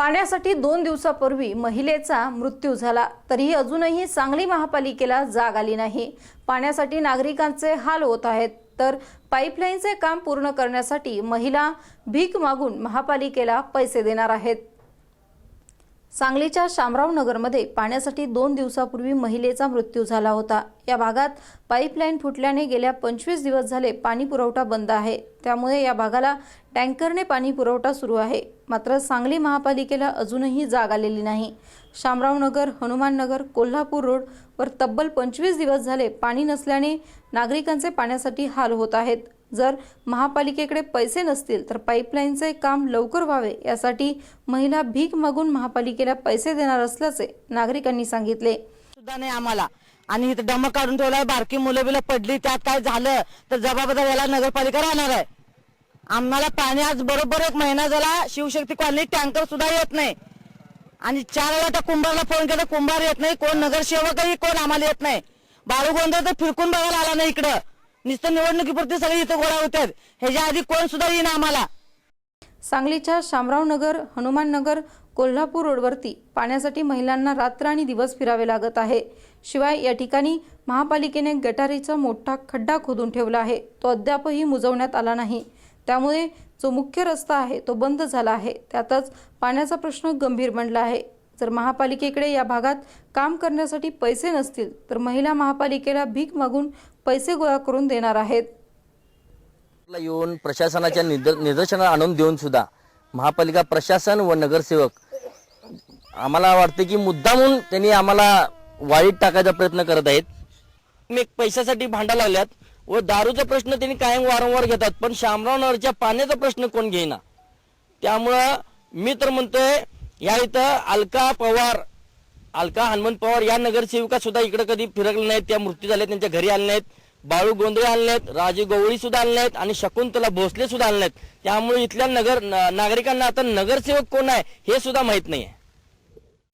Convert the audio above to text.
पाण्यासाठी दोन दिवसापूर्वी महिलेचा मृत्यू झाला. तरीही अजूनही सांगली महापालिकेला जाग आली नाही. पाण्यासाठी नागरिकांचे हाल होत आहेत. तर पाईपलाईनचे काम पूर्ण करण्यासाठी महिला भीक मागून महापालिकेला पैसे देणार आहेत. सांगलीच्या शामराव नगरमध्ये पाण्यासाठी दोन दिवसापूर्वी महिलेचा मृत्यू झाला होता. या भागात पाईपलाईन फुटल्याने गेल्या पंचवीस दिवस झाले पाणी पुरवठा बंद आहे. त्यामुळे या भागाला टँकरने पाणी पुरवठा सुरू आहे. मात्र सांगली महापालिकेला अजूनही जाग आलेली नाही. शामराव नगर हनुमान नगर कोल्हापूर रोड वर तब्बल पंचवीस दिवस झाले पाणी नसल्याने नागरिकांचे पाण्यासाठी हाल होत आहेत. जर महापालिकेकडे पैसे नसतील तर पाईपलाईनचे काम लवकर व्हावे यासाठी महिला भीक मागून महापालिकेला पैसे देणार असल्याचे नागरिकांनी सांगितले. सुद्धा नाही आम्हाला. आणि इथं डम काढून ठेवलाय बारकी मुलं बिलं पडली त्यात काय झालं? तर जबाबदार याला नगरपालिका राहणार आहे. आम्हाला पाणी आज बरोबर एक महिना झाला शिवशक्ती कॉलनी टँकर सुद्धा येत नाही. आणि चार वेळा त्या कुंभारला फोन केला कुंभार येत नाही कोण नगरसेवकही कोण आम्हाला येत नाही. बाळू तर फिरकून बघायला आला नाही इकडं. नुसतं निवडणुकीपुरते सगळी इथं गोळा होतात ह्याच्या आधी कोण सुद्धा येईन आम्हाला. सांगलीच्या शामराव नगर हनुमान नगर कोल्हापूर रोडवरती पाण्यासाठी महिलांना रात्र आणि दिवस फिरावे लागत आहे. शिवाय या ठिकाणी महापालिकेने गटारीचा मोठा खड्डा खोदून ठेवला आहे. तो अद्यापही मुजवण्यात आला नाही. त्यामुळे जो मुख्य रस्ता आहे तो बंद झाला आहे. त्यातच पाण्याचा प्रश्न गंभीर बनला आहे. जर महापालिकेकडे या भागात काम करण्यासाठी पैसे नसतील तर महिला महापालिकेला भीक मागून पैसे गोळा करून देणार आहेत. येऊन प्रशासनाच्या निद निदर्शनाला आणून देऊन सुद्धा महापालिका प्रशासन व नगरसेवक आम्हाला वाटते की मुद्दामून त्यांनी आम्हाला वाईट टाकायचा प्रयत्न करत आहेत. एक पैशासाठी भांडा लागल्यात व दारूचा प्रश्न त्यांनी कायम वारंवार घेतात पण शामराव नगरच्या पाण्याचा प्रश्न कोण घेईना? त्यामुळं मी तर म्हणतोय या इथं अलका पवार अलका हनुमंत पवार या नगरसेविका सुद्धा इकडे कधी फिरकले नाहीत त्या मृत्यू झाल्या त्यांच्या घरी आले नाहीत. बाळू गोंधळे आणले आहेत राजे गवळी सुद्धा आले आणि शकुंतला भोसले सुद्धा आले त्यामुळे इथल्या नगर न- नागरिकांना आता नगरसेवक कोण आहे हे सुद्धा माहीत नाही आहे